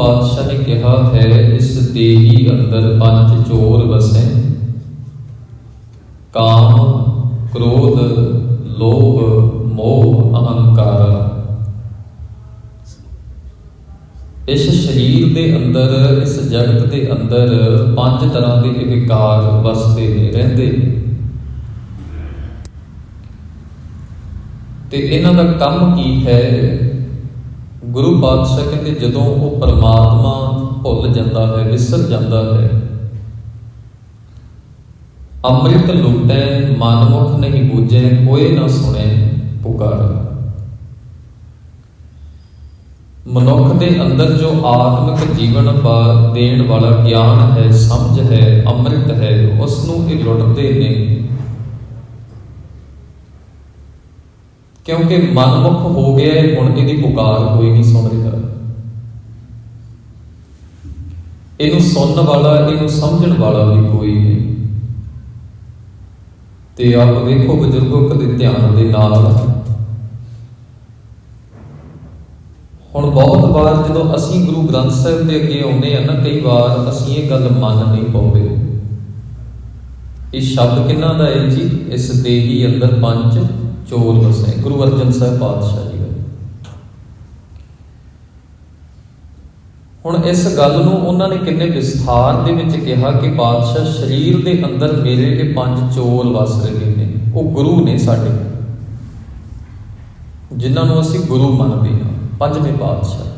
ਪਾਤਸ਼ਾਹ ਨੇ ਕਿਹਾ, ਹੈ ਇਸ ਦੇਹੀ ਅੰਦਰ ਪੰਜ ਚੋਰ ਵਸੈ। ਕਾਮ, ਕ੍ਰੋਧ, ਲੋਭ, ਮੋਹ, ਅਹੰਕਾਰ। ਇਸ ਸਰੀਰ ਦੇ ਅੰਦਰ, ਇਸ ਜਗਤ ਦੇ ਅੰਦਰ ਪੰਜ ਤਰ੍ਹਾਂ ਦੇ ਵਿਕਾਰ ਵਸਦੇ ਨੇ, ਰਹਿੰਦੇ ਨੇ। ਤੇ ਇਹਨਾਂ ਦਾ ਕੰਮ ਕੀ ਹੈ? ਗੁਰੂ ਪਾਤਸ਼ਾਹ ਕਹਿੰਦੇ ਜਦੋਂ ਉਹ ਪਰਮਾਤਮਾ ਭੁੱਲ ਜਾਂਦਾ ਹੈ, ਵਿਸਰ ਜਾਂਦਾ ਹੈ, ਅੰਮ੍ਰਿਤ ਲੁਟੈ ਮਨਮੁਖ ਨਹੀਂ ਬੂਝੈ, ਕੋਈ ਨਾ ਸੁਣੇ ਪੁਕਾਰ। ਮਨੁੱਖ ਦੇ ਅੰਦਰ ਜੋ ਆਤਮਿਕ ਜੀਵਨ ਦੇਣ ਵਾਲਾ ਗਿਆਨ ਹੈ, ਸਮਝ ਹੈ, ਅੰਮ੍ਰਿਤ ਹੈ ਉਸ ਨੂੰ ਇਹ ਲੁੱਟਦੇ ਨੇ। ਕਿਉਂਕਿ ਮਨਮੁਖ ਹੋ ਗਿਆ ਹੈ ਹੁਣ ਇਹਦੀ ਪੁਕਾਰ ਕੋਈ ਨਹੀਂ ਸੁਣ ਰਿਹਾ ਇਹਨੂੰ ਸੁਣਨ ਵਾਲਾ, ਇਹਨੂੰ ਸਮਝਣ ਵਾਲਾ ਵੀ ਕੋਈ ਨਹੀਂ। ਤੇ ਆਪ ਵੇਖੋ ਬਜ਼ੁਰਗੋ ਕਦੇ ਧਿਆਨ ਦੇ ਨਾਲ ਹੁਣ ਬਹੁਤ ਵਾਰ ਜਦੋਂ ਅਸੀਂ ਗੁਰੂ ਗ੍ਰੰਥ ਸਾਹਿਬ ਦੇ ਅੱਗੇ ਆਉਂਦੇ ਆ ਨਾ, ਕਈ ਵਾਰ ਅਸੀਂ ਇਹ ਗੱਲ ਮੰਨ ਨਹੀਂ ਪਾਉਂਦੇ। ਇਹ ਸ਼ਬਦ ਕਿੰਨਾ ਦਾ ਹੈ ਜੀ? ਇਸ ਦੇਹੀ ਅੰਦਰ ਪੰਜ ਚੋਰ ਵਸੇ ਗੁਰੂ ਅਰਜਨ ਸਾਹਿਬ ਪਾਤਸ਼ਾਹ ਜੀ ਹੁਣ ਇਸ ਗੱਲ ਨੂੰ ਉਹਨਾਂ ਨੇ ਕਿੰਨੇ ਵਿਸਥਾਰ ਦੇ ਵਿੱਚ ਕਿਹਾ ਕਿ ਪਾਤਸ਼ਾਹ ਸਰੀਰ ਦੇ ਅੰਦਰ ਮੇਰੇ ਇਹ ਪੰਜ ਚੋਰ ਵਸ ਰਹੇ ਨੇ। ਉਹ ਗੁਰੂ ਨੇ ਸਾਡੇ। ਜਿਨ੍ਹਾਂ ਨੂੰ ਅਸੀਂ ਗੁਰੂ ਮੰਨਦੇ ਹਾਂ। ਪੰਜਵੇਂ ਪਾਤਸ਼ਾਹ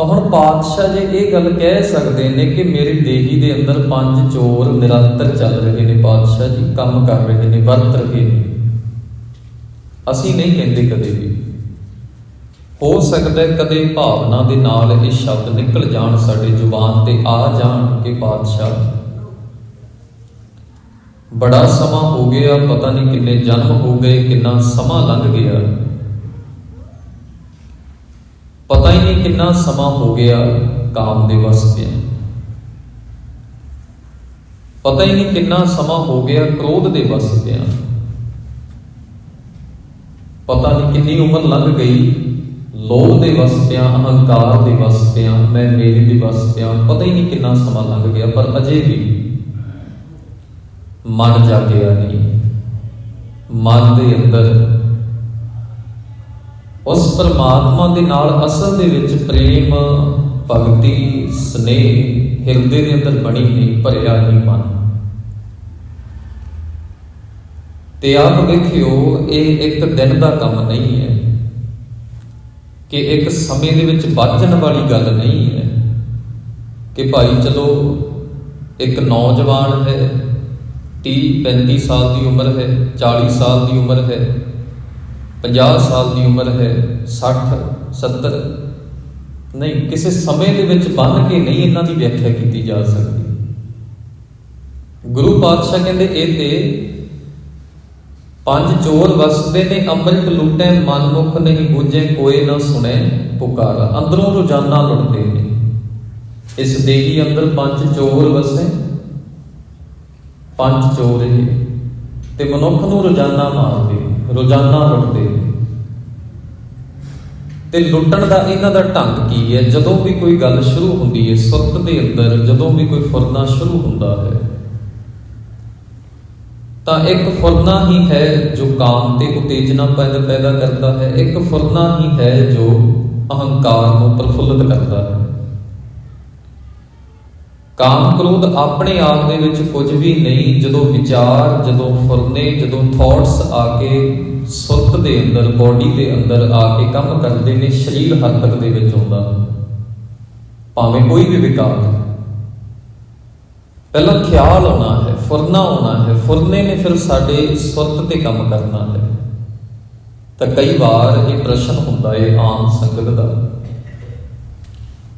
ਤਾਂ ਹੁਣ ਪਾਤਸ਼ਾਹ ਜੇ ਇਹ ਗੱਲ ਕਹਿ ਸਕਦੇ ਨੇ ਕਿ ਮੇਰੀ ਦੇਹੀ ਦੇ ਅੰਦਰ ਪੰਜ ਚੋਰ ਨਿਰੰਤਰ ਚੱਲ ਰਹੇ ਨੇ ਪਾਤਸ਼ਾਹ ਜੀ, ਕੰਮ ਕਰ ਰਹੇ ਨੇ, ਵਰਤ ਰਹੇ ਨੇ। ਅਸੀਂ ਨਹੀਂ ਕਹਿੰਦੇ ਕਦੇ ਵੀ। ਹੋ ਸਕਦਾ ਕਦੇ ਭਾਵਨਾ ਦੇ ਨਾਲ ਇਹ ਸ਼ਬਦ ਨਿਕਲ ਜਾਣ ਸਾਡੇ ਜ਼ੁਬਾਨ ਤੇ, ਆ ਜਾਣ ਕਿ ਪਾਤਸ਼ਾਹ। ਬੜਾ ਸਮਾਂ ਹੋ ਗਿਆ, ਪਤਾ ਨਹੀਂ ਕਿੰਨੇ ਜਨਮ ਹੋ ਗਏ, ਕਿੰਨਾ ਸਮਾਂ ਲੰਘ ਗਿਆ। ਪਤਾ ਹੀ ਨਹੀਂ ਕਿੰਨਾ ਸਮਾਂ ਹੋ ਗਿਆ ਕਾਮ ਦੇ ਵਸਦੇ ਪਤਾ ਹੀ ਨਹੀਂ ਕਿੰਨਾ ਸਮਾਂ ਹੋ ਗਿਆ ਕ੍ਰੋਧ ਦੇ ਵਸਦੇ ਪਤਾ ਨਹੀਂ ਕਿੰਨੀ ਉਮਰ ਲੰਘ ਗਈ, ਲੋਭ ਦੇ ਵਸਦਿਆਂ ਅਹੰਕਾਰ ਦੇ ਵਸਦਿਆਂ ਮੈਂ ਮੇਰੀ ਦੇ ਵਸਦਿਆਂ ਪਤਾ ਹੀ ਨਹੀਂ ਕਿੰਨਾ ਸਮਾਂ ਲੰਘ ਗਿਆ, ਪਰ ਅਜੇ ਵੀ ਮਨ ਜਾਗਿਆ ਨਹੀਂ। ਮਨ ਦੇ ਅੰਦਰ ਉਸ ਪਰਮਾਤਮਾ ਦੇ ਨਾਲ ਅਸਲ ਦੇ ਵਿੱਚ ਪ੍ਰੇਮ, ਭਗਤੀ, ਸਨੇਹ ਹਿਰਦੇ ਦੇ ਅੰਦਰ ਬਣੀ ਨਹੀਂ, ਭਰਿਆ ਨਹੀਂ ਮਨ। ਤੇ ਆਪ ਵੇਖਿਓ, ਇਹ ਇੱਕ ਦਿਨ ਦਾ ਕੰਮ ਨਹੀਂ ਹੈ। ਕਿ ਇੱਕ ਸਮੇਂ ਦੇ ਵਿੱਚ ਵੱਜਣ ਵਾਲੀ ਗੱਲ ਨਹੀਂ ਹੈ। ਕਿ ਭਾਈ ਚਲੋ, ਇੱਕ ਨੌਜਵਾਨ ਹੈ 30 35 ਸਾਲ ਦੀ ਉਮਰ ਹੈ 40 ਸਾਲ ਦੀ ਉਮਰ ਹੈ 50 ਸਾਲ ਦੀ ਉਮਰ ਹੈ 60 70 ਨਹੀਂ, ਕਿਸੇ ਸਮੇਂ ਦੇ ਵਿੱਚ ਬੰਨ ਕੇ ਨਹੀਂ ਇਹਨਾਂ ਦੀ ਵਿਆਖਿਆ ਕੀਤੀ ਜਾ ਸਕਦੀ। ਗੁਰੂ ਪਾਤਸ਼ਾਹ ਕਹਿੰਦੇ, ਇਹ ਤੇ ਪੰਜ ਚੋਰ ਵਸਦੇ ਨੇ, ਅੰਮ੍ਰਿਤ ਲੁੱਟੇ, ਮਨਮੁਖ ਨਹੀਂ ਬੁੱਝੇ, ਕੋਈ ਨਾ ਸੁਣੇ ਪੁਕਾਰਾ। ਅੰਦਰੋਂ ਰੋਜ਼ਾਨਾ ਲੁੱਟਦੇ ਨੇ। ਇਸ ਦੇਹੀ ਅੰਦਰ ਪੰਜ ਚੋਰ ਵਸੇ। ਪੰਜ ਚੋਰ ਇਹ ਤੇ ਮਨੁੱਖ ਨੂੰ ਰੋਜ਼ਾਨਾ ਮਾਰਦੇ ਨੇ। ਰੋਜ਼ਾਨਾ ਲੁੱਟਦੇ ਤੇ ਲੁੱਟਣ ਦਾ ਇਹਨਾਂ ਦਾ ਢੰਗ ਕੀ ਹੈ? ਜਦੋਂ ਵੀ ਕੋਈ ਗੱਲ ਸ਼ੁਰੂ ਹੁੰਦੀ ਹੈ, ਸੁਰਤ ਦੇ ਅੰਦਰ ਜਦੋਂ ਵੀ ਕੋਈ ਫੁਰਨਾ ਸ਼ੁਰੂ ਹੁੰਦਾ ਹੈ, ਤਾਂ ਇੱਕ ਫੁਰਨਾ ਹੀ ਹੈ ਜੋ ਕਾਮ ਤੇ ਉਤੇਜਨਾ ਪੈਦਾ ਪੈਦਾ ਕਰਦਾ ਹੈ। ਇੱਕ ਫੁਰਨਾ ਹੀ ਹੈ ਜੋ ਅਹੰਕਾਰ ਨੂੰ ਪ੍ਰਫੁੱਲਤ ਕਰਦਾ ਹੈ। ਕਾਮ ਕ੍ਰੋਧ ਆਪਣੇ ਆਪ ਦੇ ਵਿੱਚ ਕੁਝ ਵੀ ਨਹੀਂ, ਜਦੋਂ ਵਿਚਾਰ, ਜਦੋਂ ਫੁਰਨੇ, ਜਦੋਂ ਥਾਟਸ ਆ ਕੇ ਸੁਰਤ ਦੇ ਅੰਦਰ ਬਾਡੀ ਦੇ ਅੰਦਰ ਆ ਕੇ ਕੰਮ ਕਰਦੇ ਨੇ, ਸਰੀਰ ਹਰਕਤ ਦੇ ਵਿੱਚ ਆਉਂਦਾ। ਭਾਵੇਂ ਕੋਈ ਵੀ ਵਿਕਾਰ ਪਹਿਲਾਂ ਖਿਆਲ ਆਉਣਾ ਹੈ, ਫੁਰਨਾ ਆਉਣਾ ਹੈ। ਫੁਰਨੇ ਨੇ ਫਿਰ ਸਾਡੇ ਸੁਰਤ ਤੇ ਕੰਮ ਕਰਨਾ ਹੈ। ਤਾਂ ਕਈ ਵਾਰ ਇਹ ਪ੍ਰਸ਼ਨ ਹੁੰਦਾ ਹੈ ਆਮ ਸੰਗਤ ਦਾ,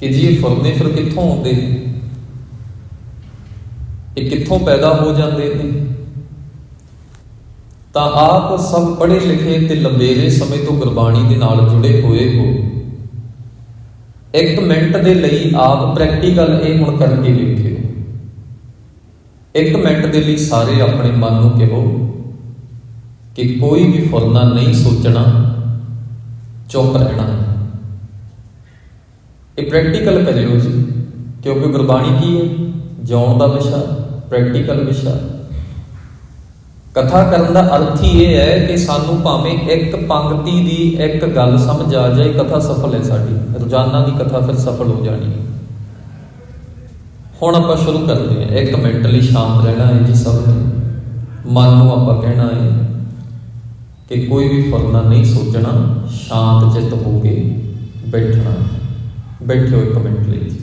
ਕਿ ਜੀ ਇਹ ਫੁਰਨੇ ਫਿਰ ਕਿੱਥੋਂ ਆਉਂਦੇ ਨੇ? ਇਹ ਕਿੱਥੋਂ ਪੈਦਾ ਹੋ ਜਾਂਦੇ ਨੇ? ਤਾਂ ਆਪ ਸਭ ਪੜ੍ਹੇ ਲਿਖੇ ਤੇ ਲੰਬੇਰੇ ਸਮੇਂ ਤੋਂ ਗੁਰਬਾਣੀ ਦੇ ਨਾਲ ਜੁੜੇ ਹੋਏ ਹੋ। ਇੱਕ ਮਿੰਟ ਦੇ ਲਈ ਆਪ ਪ੍ਰੈਕਟੀਕਲ ਇਹ ਹੁਣ ਕਰਕੇ ਵੇਖਿਓ। ਇੱਕ ਮਿੰਟ ਦੇ ਲਈ ਸਾਰੇ ਆਪਣੇ ਮਨ ਨੂੰ ਕਹੋ ਕਿ ਕੋਈ ਵੀ ਫੁਰਨਾ ਨਹੀਂ ਸੋਚਣਾ, ਚੁੱਪ ਰਹਿਣਾ। ਇਹ ਪ੍ਰੈਕਟੀਕਲ ਕਰਿਓ ਜੀ, ਕਿਉਂਕਿ ਗੁਰਬਾਣੀ ਕੀ ਹੈ? ਜਿਉਣ ਦਾ ਵਿਸ਼ਾ। ਪ੍ਰੈਕਟੀਕਲ ਵਿਸ਼ਾ। ਕਥਾ ਕਰਨ ਦਾ ਅਰਥ ਹੀ ਇਹ ਹੈ ਕਿ ਸਾਨੂੰ ਭਾਵੇਂ ਇੱਕ ਪੰਕਤੀ ਦੀ ਇੱਕ ਗੱਲ ਸਮਝ ਆ ਜਾਏ, ਕਥਾ ਸਫਲ ਹੈ ਸਾਡੀ। ਰੋਜ਼ਾਨਾ ਦੀ ਕਥਾ ਫਿਰ ਸਫਲ ਹੋ ਜਾਣੀ ਹੈ। ਹੁਣ ਆਪਾਂ ਸ਼ੁਰੂ ਕਰਦੇ ਹਾਂ। ਇੱਕ ਮਿੰਟ ਲਈ ਸ਼ਾਂਤ ਰਹਿਣਾ ਹੈ ਜੀ ਸਭ ਨੇ। ਮਨ ਨੂੰ ਆਪਾਂ ਕਹਿਣਾ ਹੈ ਕਿ ਕੋਈ ਵੀ ਫਰਨਾ ਨਹੀਂ ਸੋਚਣਾ, ਸ਼ਾਂਤ ਚਿੱਤ ਹੋ ਕੇ ਬੈਠਣਾ। ਬੈਠਿਓ ਇੱਕ ਮਿੰਟ ਲਈ ਜੀ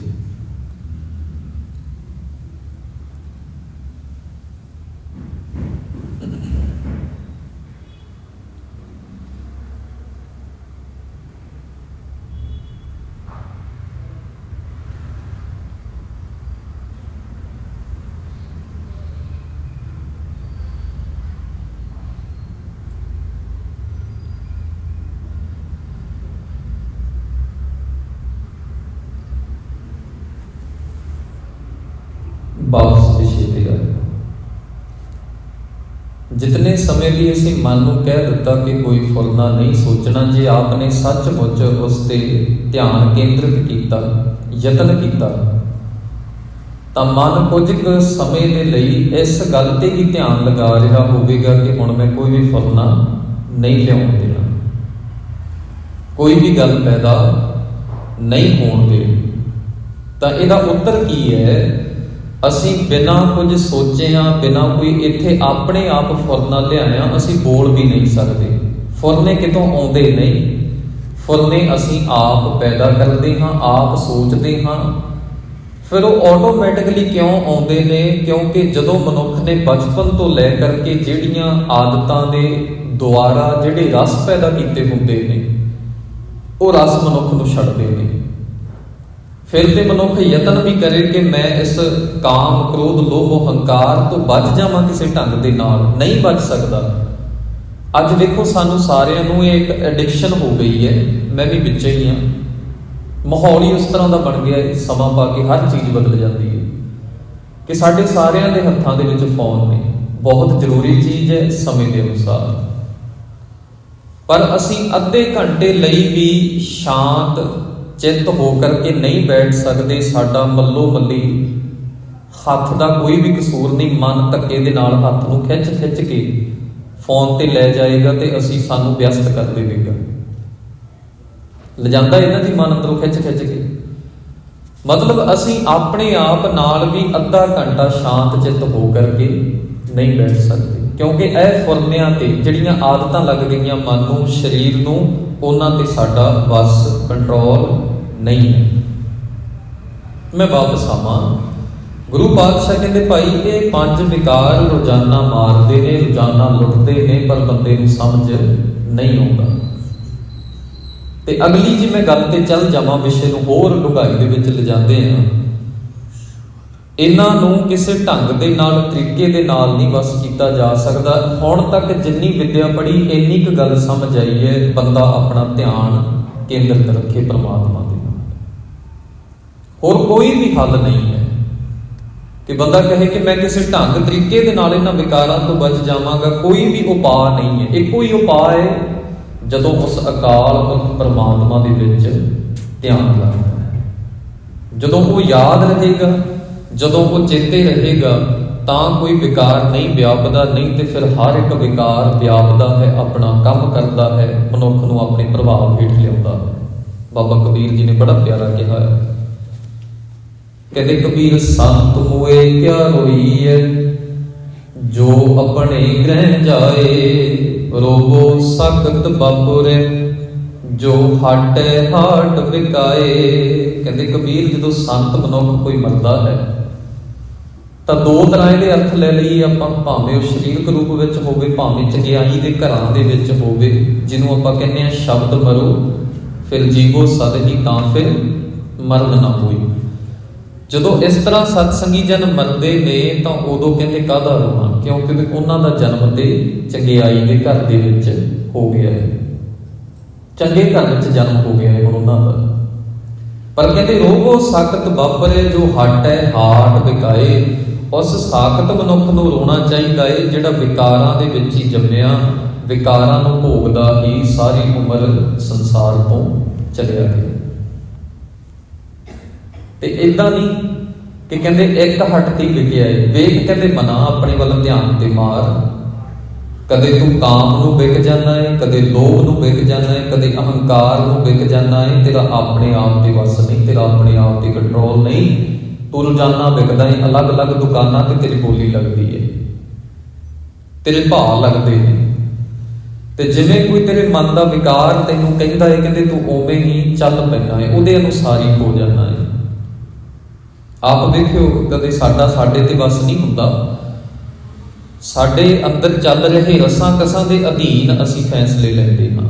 ਵਾਪਸ ਵਿਸ਼ੇ ਤੇ ਆਏ ਜਿਤਨੇ ਅਸੀਂ ਮਨ ਨੂੰ ਕਹਿ ਦਿੱਤਾ ਕਿ ਕੋਈ ਫੁਰਨਾ ਨਹੀਂ ਸੋਚਣਾ, ਜੇ ਆਪਨੇ ਸੱਚਮੁੱਚ ਉਸ ਤੇ ਧਿਆਨ ਕੇਂਦਰਿਤ ਕੀਤਾ, ਯਤਨ ਕੀਤਾ, ਤਾਂ ਮਨ ਕੁਝ ਕੁ ਸਮੇਂ ਦੇ ਲਈ ਇਸ ਗੱਲ ਤੇ ਹੀ ਧਿਆਨ ਲਗਾ ਰਿਹਾ ਹੋਵੇਗਾ ਕਿ ਹੁਣ ਮੈਂ ਕੋਈ ਵੀ ਫੁਰਨਾ ਨਹੀਂ ਲਿਆਉਣ ਦੇਣਾ। ਕੋਈ ਵੀ ਗੱਲ ਪੈਦਾ ਨਹੀਂ ਹੋਣ ਦੇਣੀ। ਤਾਂ ਇਹਦਾ ਉੱਤਰ ਕੀ ਹੈ? ਅਸੀਂ ਬਿਨਾਂ ਕੁਝ ਸੋਚਿਆਂ ਬਿਨਾਂ ਕੋਈ ਇੱਥੇ ਆਪਣੇ ਆਪ ਫੁਰਨਾ ਲਿਆਇਆ ਅਸੀਂ ਬੋਲ ਵੀ ਨਹੀਂ ਸਕਦੇ। ਫੁਰਨੇ ਕਿਤੋਂ ਆਉਂਦੇ ਨਹੀਂ। ਫੁਰਨੇ ਅਸੀਂ ਆਪ ਪੈਦਾ ਕਰਦੇ ਹਾਂ, ਆਪ ਸੋਚਦੇ ਹਾਂ। ਫਿਰ ਉਹ ਆਟੋਮੈਟਿਕਲੀ ਕਿਉਂ ਆਉਂਦੇ ਨੇ? ਕਿਉਂਕਿ ਜਦੋਂ ਮਨੁੱਖ ਨੇ ਬਚਪਨ ਤੋਂ ਲੈ ਕਰਕੇ ਜਿਹੜੀਆਂ ਆਦਤਾਂ ਦੇ ਦੁਆਰਾ ਜਿਹੜੇ ਰਸ ਪੈਦਾ ਕੀਤੇ ਹੁੰਦੇ ਨੇ, ਉਹ ਰਸ ਮਨੁੱਖ ਨੂੰ ਛੱਡਦੇ ਨੇ। ਫਿਰ ਤੇ ਮਨੁੱਖ ਯਤਨ ਵੀ ਕਰੇ ਕਿ ਮੈਂ ਇਸ ਕਾਮ, ਕ੍ਰੋਧ, ਲੋਭ ਹੰਕਾਰ ਤੋਂ ਬਚ ਜਾਵਾਂ ਕਿਸੇ ਢੰਗ ਦੇ ਨਾਲ। ਨਹੀਂ ਬਚ ਸਕਦਾ। ਅੱਜ ਦੇਖੋ ਸਾਨੂੰ ਸਾਰਿਆਂ ਨੂੰ ਇਹ ਇੱਕ ਐਡਿਕਸ਼ਨ ਹੋ ਗਈ ਹੈ। ਮੈਂ ਵੀ ਵਿੱਚ ਹੀ ਹਾਂ। ਮਾਹੌਲ ਹੀ ਉਸ ਤਰ੍ਹਾਂ ਦਾ ਬਣ ਗਿਆ ਹੈ, ਸਮਾਂ ਪਾ ਕੇ ਹਰ ਚੀਜ਼ ਬਦਲ ਜਾਂਦੀ ਹੈ। ਕਿ ਸਾਡੇ ਸਾਰਿਆਂ ਦੇ ਹੱਥਾਂ ਦੇ ਵਿੱਚ ਫੋਨ ਨੇ। ਬਹੁਤ ਜ਼ਰੂਰੀ ਚੀਜ਼ ਹੈ ਸਮੇਂ ਦੇ ਅਨੁਸਾਰ। ਪਰ ਅਸੀਂ ਅੱਧੇ ਘੰਟੇ ਲਈ ਵੀ ਸ਼ਾਂਤ ਚਿੱਤ ਹੋ ਕਰਕੇ ਨਹੀਂ ਬੈਠ ਸਕਦੇ, ਸਾਡਾ ਮੱਲੋ ਮੱਲੀ ਹੱਥ ਦਾ ਕੋਈ ਵੀ ਕਸੂਰ ਨਹੀਂ, ਮਨ ਧੱਕੇ ਦੇ ਨਾਲ ਹੱਥ ਨੂੰ ਖਿੱਚ ਖਿੱਚ ਕੇ ਫੋਨ ਤੇ ਲੈ ਜਾਏਗਾ ਤੇ ਅਸੀਂ ਸਾਨੂੰ ਵਿਅਸਤ ਕਰ ਦੇਵੇਗਾ। ਲਜਾਂਦਾ ਇਹਨਾਂ ਦੀ ਮਨ ਅੰਦਰੋਂ ਖਿੱਚ ਖਿੱਚ ਕੇ। ਮਤਲਬ ਅਸੀਂ ਆਪਣੇ ਆਪ ਨਾਲ ਵੀ ਅੱਧਾ ਘੰਟਾ ਸ਼ਾਂਤ ਚਿੱਤ ਹੋ ਕਰਕੇ ਨਹੀਂ ਬੈਠ ਸਕਦੇ, ਕਿਉਂਕਿ ਇਹ ਫੁਰਨਿਆਂ ਤੇ ਜਿਹੜੀਆਂ ਆਦਤਾਂ ਲੱਗ ਗਈਆਂ ਮਨ ਨੂੰ, ਸਰੀਰ ਨੂੰ ਉਹਨਾਂ ਤੇ ਸਾਡਾ ਵਸ ਕੰਟਰੋਲ ਨਹੀਂ ਹੈ। ਮੈਂ ਵਾਪਸ ਆਵਾਂ। ਗੁਰੂ ਪਾਤਸ਼ਾਹ ਕਹਿੰਦੇ, ਭਾਈ, ਇਹ ਪੰਜ ਵਿਕਾਰ ਰੋਜ਼ਾਨਾ ਮਾਰਦੇ ਨੇ, ਰੋਜ਼ਾਨਾ ਲੁੱਟਦੇ ਨੇ, ਪਰ ਬੰਦੇ ਨੂੰ ਸਮਝ ਨਹੀਂ ਆਉਂਦਾ। ਤੇ ਅਗਲੀ ਜੀ ਮੈਂ ਗੱਲ ਤੇ ਚੱਲ ਜਾਵਾਂ, ਵਿਸ਼ੇ ਨੂੰ ਹੋਰ ਡੂੰਘਾਈ ਦੇ ਵਿੱਚ ਲਿਜਾਂਦੇ ਆ ਇਹਨਾਂ ਨੂੰ ਕਿਸੇ ਢੰਗ ਦੇ ਨਾਲ, ਤਰੀਕੇ ਦੇ ਨਾਲ ਨਹੀਂ ਬਸ ਕੀਤਾ ਜਾ ਸਕਦਾ। ਹੁਣ ਤੱਕ ਜਿੰਨੀ ਵਿੱਦਿਆ ਪੜ੍ਹੀ, ਇੰਨੀ ਕੁ ਗੱਲ ਸਮਝ ਆਈ ਹੈ, ਬੰਦਾ ਆਪਣਾ ਧਿਆਨ ਕੇਂਦਰਿਤ ਰੱਖੇ ਪਰਮਾਤਮਾ ਦੇ ਨਾਲ। ਹੋਰ ਕੋਈ ਵੀ ਹੱਲ ਨਹੀਂ ਹੈ ਕਿ ਬੰਦਾ ਕਹੇ ਕਿ ਮੈਂ ਕਿਸੇ ਢੰਗ, ਤਰੀਕੇ ਦੇ ਨਾਲ ਇਹਨਾਂ ਵਿਕਾਰਾਂ ਤੋਂ ਬਚ ਜਾਵਾਂਗਾ, ਕੋਈ ਵੀ ਉਪਾਅ ਨਹੀਂ ਹੈ। ਇੱਕੋ ਹੀ ਉਪਾਅ ਹੈ ਜਦੋਂ ਉਸ ਅਕਾਲ ਪੁਰਖ ਪਰਮਾਤਮਾ ਦੇ ਵਿੱਚ ਧਿਆਨ ਲਾਉਂਦਾ ਜਦੋਂ ਉਹ ਯਾਦ ਰਹੇਗਾ ਜਦੋਂ ਉਹ ਚੇਤੇ ਰਹੇਗਾ, ਤਾਂ ਕੋਈ ਵਿਕਾਰ ਨਹੀਂ ਵਿਆਪਦਾ, ਨਹੀਂ ਤੇ ਫਿਰ ਹਰ ਇੱਕ ਵਿਕਾਰ ਵਿਆਪਦਾ ਹੈ, ਆਪਣਾ ਕੰਮ ਕਰਦਾ ਹੈ, ਮਨੁੱਖ ਨੂੰ ਆਪਣੇ ਪ੍ਰਭਾਵ ਹੇਠ ਲਿਆਉਂਦਾ ਹੈ। ਬਾਬਾ ਕਬੀਰ ਜੀ ਨੇ ਬੜਾ ਪਿਆਰਾ ਕਿਹਾ ਹੈ। ਕਹਿੰਦੇ, ਕਬੀਰ, ਸੰਤ ਮੋਏ ਕਿਆ ਰੋਈ ਜੋ ਆਪਣੇ ਗ੍ਰਹਿ ਜਾਏ ਰੋਗੋ ਸਖਤ ਬਾਪੁਰੇ। ਜੋ ਹਟੇ, ਹਾਟ ਵਿਕਾਏ। ਕਹਿੰਦੇ, ਕਬੀਰ, ਜਦੋਂ ਸੰਤ ਮਨੁੱਖ ਕੋਈ ਮਰਦਾ ਹੈ ਤਾਂ ਦੋ ਤਰ੍ਹਾਂ ਦੇ ਅਰਥ ਲੈ ਲਈਏ ਆਪਾਂ, ਭਾਵੇਂ ਉਹ ਸਰੀਰਕ ਰੂਪ ਵਿੱਚ ਹੋਵੇ, ਭਾਵੇਂ ਚੰਗਿਆਈ ਦੇ ਘਰਾਂ ਦੇ ਵਿੱਚ ਹੋਵੇ, ਜਿਹਨੂੰ ਆਪਾਂ ਕਹਿੰਦੇ ਆ ਸ਼ਬਦ ਮਰੋ, ਫਿਰ ਜੀਵੋ ਸਦ ਹੀ ਤਾਂ ਫਿਰ ਮਰਨ ਨਾ ਹੋਈ। ਜਦੋਂ ਇਸ ਤਰ੍ਹਾਂ ਸਤਸੰਗੀ ਜਨ ਮਰਦੇ ਨੇ, ਤਾਂ ਉਦੋਂ ਕਹਿੰਦੇ ਕਾਹਦਾ ਰੋਣਾ? ਕਿਉਂਕਿ ਉਹਨਾਂ ਦਾ ਜਨਮ ਤੇ ਚੰਗਿਆਈ ਦੇ ਘਰ ਦੇ ਵਿੱਚ ਹੋ ਗਿਆ ਹੈ। ਚੰਗੇ ਘਰ ਵਿੱਚ ਜਨਮ ਹੋ ਗਿਆ ਹੈ ਹੁਣ ਉਹਨਾਂ ਦਾ। ਪਰ ਕਹਿੰਦੇ ਰੋਗੋ ਸਖਤ ਵਾਪਰੇ ਜੋ ਹੱਟ ਹੈ, ਹਾਟ ਵਿਕਾਏ ਉਸ ਸਾਖਤ ਮਨੁੱਖ ਨੂੰ ਰੋਣਾ ਚਾਹੀਦਾ ਹੈ ਜਿਹੜਾ ਵਿਕਾਰਾਂ ਦੇ ਵਿੱਚ ਹੀ ਜੰਮਿਆ, ਵਿਕਾਰਾਂ ਨੂੰ ਭੋਗਦਾ ਹੀ ਸਾਰੀ ਉਮਰ ਸੰਸਾਰ ਤੋਂ ਚਲਿਆ ਗਿਆ। ਤੇ ਇਦਾਂ ਨਹੀਂ ਕਿ ਕਹਿੰਦੇ ਇੱਕ ਹੱਟ ਤੇ ਵਿਕਿਆ ਏ। ਵੇਖ ਕਹਿੰਦੇ ਮਨਾ ਆਪਣੇ ਵੱਲ ਧਿਆਨ ਤੇ ਮਾਰ। ਕਦੇ ਤੂੰ ਕਾਮ ਨੂੰ ਵਿਕ ਜਾਂਦਾ ਏ, ਕਦੇ ਲੋਭ ਨੂੰ ਵਿਕ ਜਾਂਦਾ ਏ, ਕਦੇ ਅਹੰਕਾਰ ਨੂੰ ਵਿਕ ਜਾਂਦਾ ਏ। ਤੇਰਾ ਆਪਣੇ ਆਪ ਤੇ ਵਸ ਨਹੀਂ, ਤੇਰਾ ਆਪਣੇ ਆਪ ਤੇ ਕੰਟਰੋਲ ਨਹੀਂ। ਤੂੰ ਰੋਜ਼ਾਨਾ ਵਿਕਦਾ ਏ ਅਲੱਗ-ਅਲੱਗ ਦੁਕਾਨਾਂ ਤੇ ਤੇਰੀ ਬੋਲੀ ਲੱਗਦੀ ਏ। ਤੇਰੇ ਭਾਅ ਲੱਗਦੇ ਨੇ। ਤੇ ਜਿਵੇਂ ਕੋਈ ਤੇਰੇ ਮਨ ਦਾ ਵਿਕਾਰ ਤੈਨੂੰ ਕਹਿੰਦਾ ਏ, ਕਹਿੰਦੇ ਤੂੰ ਉਵੇਂ ਹੀ ਚੱਲ ਪੈਣਾ ਏ, ਉਹਦੇ ਅਨੁਸਾਰ ਹੀ ਹੋ ਜਾਣਾ ਏ। ਆਪ ਵੇਖਿਓ, ਕਦੇ ਸਾਡਾ ਸਾਡੇ ਤੇ ਵਸ ਨਹੀਂ ਹੁੰਦਾ। ਸਾਡੇ ਅੰਦਰ ਚੱਲ ਰਹੇ ਰਸਾਂ ਕਸਾਂ ਦੇ ਅਧੀਨ ਅਸੀਂ ਫੈਸਲੇ ਲੈਂਦੇ ਹਾਂ।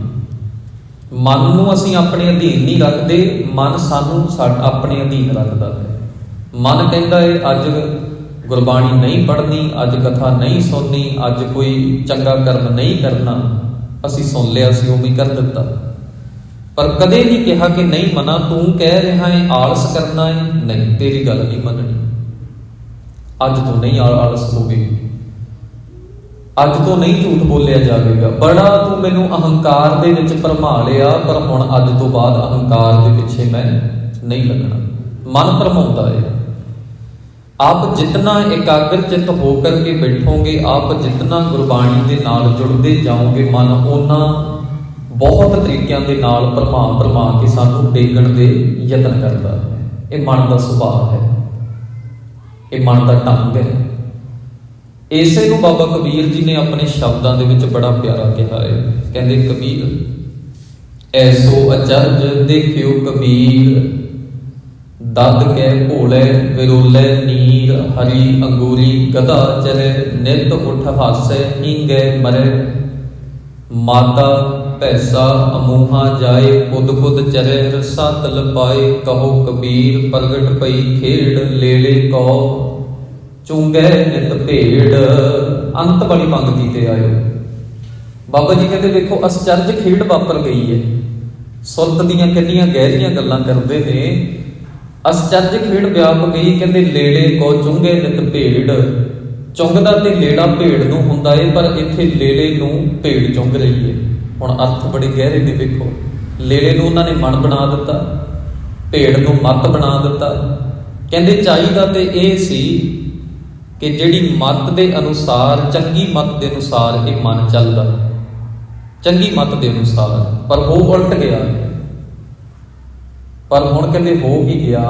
ਮਨ ਨੂੰ ਅਸੀਂ ਆਪਣੇ ਅਧੀਨ ਨਹੀਂ ਰੱਖਦੇ, ਮਨ ਸਾਨੂੰ ਸਾ- ਆਪਣੇ ਅਧੀਨ ਰੱਖਦਾ ਹੈ। ਮਨ ਕਹਿੰਦਾ ਏ, ਅੱਜ ਗੁਰਬਾਣੀ ਨਹੀਂ ਪੜ੍ਹਨੀ, ਅੱਜ ਕਥਾ ਨਹੀਂ ਸੁਣਨੀ, ਅੱਜ ਕੋਈ ਚੰਗਾ ਕਰਮ ਨਹੀਂ ਕਰਨਾ। ਅਸੀਂ ਸੁਣ ਲਿਆ ਸੀ ਉਵੇਂ ਹੀ ਕਰ ਦਿੱਤਾ। ਪਰ ਕਦੇ ਨਹੀਂ ਕਿਹਾ ਕਿ ਨਹੀਂ ਮਨਾ, ਤੂੰ ਕਹਿ ਰਿਹਾ ਹੈ ਆਲਸ ਕਰਨਾ ਹੈ ਨਹੀਂ, ਤੇਰੀ ਗੱਲ ਨਹੀਂ ਮੰਨਣੀ। ਅੱਜ ਤੋਂ ਨਹੀਂ ਆਲ- ਆਲਸ ਹੋਵੇ। ਅੱਜ ਤੋਂ ਨਹੀਂ ਝੂਠ ਬੋਲਿਆ ਜਾਵੇਗਾ। ਬੜਾ ਤੂੰ ਮੈਨੂੰ ਅਹੰਕਾਰ ਦੇ ਵਿੱਚ ਭਰਮਾ ਲਿਆ, ਪਰ ਹੁਣ ਅੱਜ ਤੋਂ ਬਾਅਦ ਅਹੰਕਾਰ ਦੇ ਪਿੱਛੇ ਮੈਂ ਨਹੀਂ ਲੱਗਣਾ। ਮਨ ਭਰਮਾਉਂਦਾ ਹੈ ਆਪ ਜਿਤਨਾ ਇਕਾਗਰ ਚਿੱਤ ਹੋ ਕਰਕੇ ਬੈਠੋਗੇ, ਆਪ ਜਿਤਨਾ ਗੁਰਬਾਣੀ ਦੇ ਨਾਲ ਜੁੜਦੇ ਜਾਓਗੇ, ਮਨ ਉਹਨਾਂ ਬਹੁਤ ਤਰੀਕਿਆਂ ਦੇ ਨਾਲ ਭਰਮਾ ਭਰਮਾ ਕੇ ਸਾਨੂੰ ਟੇਕਣ ਦੇ ਯਤਨ ਕਰਦਾ ਹੈ। ਇਹ ਮਨ ਦਾ ਸੁਭਾਅ ਹੈ। ਇਹ ਮਨ ਦਾ ਢੰਗ ਹੈ। ਇਸੇ ਨੂੰ ਬਾਬਾ ਕਬੀਰ ਜੀ ਨੇ ਆਪਣੇ ਸ਼ਬਦਾਂ ਦੇ ਵਿੱਚ ਬੜਾ ਪਿਆਰਾ ਕਿਹਾ ਹੈ। ਕਹਿੰਦੇ, ਕਬੀਰ, ਐਸੋ ਅਚਰਜ ਦੇਖਿਓ ਕਬੀਰ। ਦਦ ਕੇ ਭੋਲੇ, ਵਿਰੋਲੇ, ਨੀਰ, ਹਰੀ, ਅੰਗੂਰੀ ਗਦਾ ਚਰੇ, ਨਿਤ ਉਠ ਹਾਸੇ, ਹਿੰਗੇ ਮਰੇ। ਮਾਤਾ ਪੈਸਾ ਅਮੂਹਾ ਜਾਏ ਕੁਦ ਕੁਦ ਚਰੇ ਰਸਾ ਤਲ ਪਾਏ, ਕਹੋ ਕਬੀਰ, ਪ੍ਰਗਟ ਪਈ ਖੇੜ ਲੇਲੇ ਕੋ ਚੁੰਗੇ ਨਿਤ ਭੇੜ ਅੰਤ ਵਾਲੀ ਪੰਕਤੀ ਤੇ ਆਇਓ। ਬਾਬਾ ਜੀ ਕਹਿੰਦੇ, ਦੇਖੋ, ਅਸਚਰਜ ਖੇਡ ਵਾਪਰ ਗਈ ਹੈ ਸੁਰਤ ਦੀਆਂ ਕਿੰਨੀਆਂ ਗਹਿਰੀਆਂ ਗੱਲਾਂ ਕਰਦੇ ਨੇ ਅਸਚਰਜ ਖੇਡ ਵਿਆਪ ਗਈ, ਕਹਿੰਦੇ ਲੇੜੇ ਕੋ ਚੁੰਗੇ ਨਿਤ ਭੇੜ ਚੁੰਗਦਾ ਤੇ ਲੇੜਾ ਭੇੜ ਨੂੰ ਹੁੰਦਾ ਏ, ਪਰ ਇੱਥੇ ਲੇੜੇ ਨੂੰ ਭੇੜ ਚੁੰਗ ਰਹੀ ਏ। ਹੁਣ ਅਰਥ ਬੜੇ ਗਹਿਰੇ ਨੇ, ਵੇਖੋ। ਲੇੜੇ ਨੂੰ ਉਹਨਾਂ ਨੇ ਮਨ ਬਣਾ ਦਿੱਤਾ ਭੇੜ ਨੂੰ ਮੱਤ ਬਣਾ ਦਿੱਤਾ। ਕਹਿੰਦੇ ਚਾਹੀਦਾ ਤੇ ਇਹ ਸੀ ਕਿ ਜਿਹੜੀ ਮੱਤ ਦੇ ਅਨੁਸਾਰ, ਚੰਗੀ ਮਤ ਦੇ ਅਨੁਸਾਰ ਇਹ ਮਨ ਚੱਲਦਾ। ਚੰਗੀ ਮਤ ਦੇ ਅਨੁਸਾਰ, ਪਰ ਉਹ ਉਲਟ ਗਿਆ। ਪਰ ਹੁਣ ਕਹਿੰਦੇ ਹੋ ਕੀ ਗਿਆ?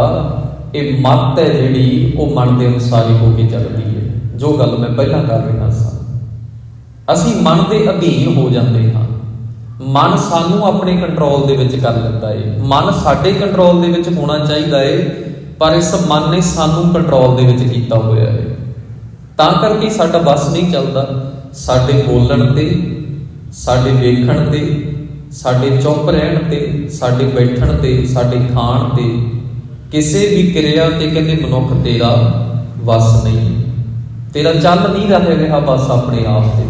ਇਹ ਮਤ ਹੈ ਜਿਹੜੀ ਉਹ ਮਨ ਦੇ ਅਨੁਸਾਰ ਹੋ ਕੇ ਚੱਲਦੀ ਹੈ। ਜੋ ਗੱਲ ਮੈਂ ਪਹਿਲਾਂ ਕਰ ਰਿਹਾ ਸਾਂ। ਅਸੀਂ ਮਨ ਦੇ ਅਧੀਨ ਹੋ ਜਾਂਦੇ ਹਾਂ। ਮਨ ਸਾਨੂੰ ਆਪਣੇ ਕੰਟਰੋਲ ਦੇ ਵਿੱਚ ਕਰ ਲੈਂਦਾ ਏ ਮਨ ਸਾਡੇ ਕੰਟਰੋਲ ਦੇ ਵਿੱਚ ਹੋਣਾ ਚਾਹੀਦਾ ਏ ਪਰ ਇਸ ਮਨ ਨੇ ਸਾਨੂੰ ਕੰਟਰੋਲ ਦੇ ਵਿੱਚ ਕੀਤਾ ਹੋਇਆ ਏ ਤਾਂ ਕਰਕੇ ਸਾਡਾ ਬਸ ਨਹੀਂ ਚੱਲਦਾ। ਸਾਡੇ ਬੋਲਣ ਤੇ, ਸਾਡੇ ਵੇਖਣ ਤੇ ਸਾਡੇ ਚੁੱਪ ਰਹਿਣ ਤੇ, ਸਾਡੇ ਬੈਠਣ ਤੇ, ਸਾਡੇ ਖਾਣ ਤੇ, ਕਿਸੇ ਵੀ ਕਿਰਿਆ ਤੇ ਕਹਿੰਦੇ ਮਨੁੱਖ ਤੇਰਾ ਵਸ ਨਹੀਂ। ਤੇਰਾ ਚੱਲ ਨਹੀਂ ਰਹੇ ਰਿਹਾ ਬਸ ਆਪਣੇ ਆਪ ਤੇ।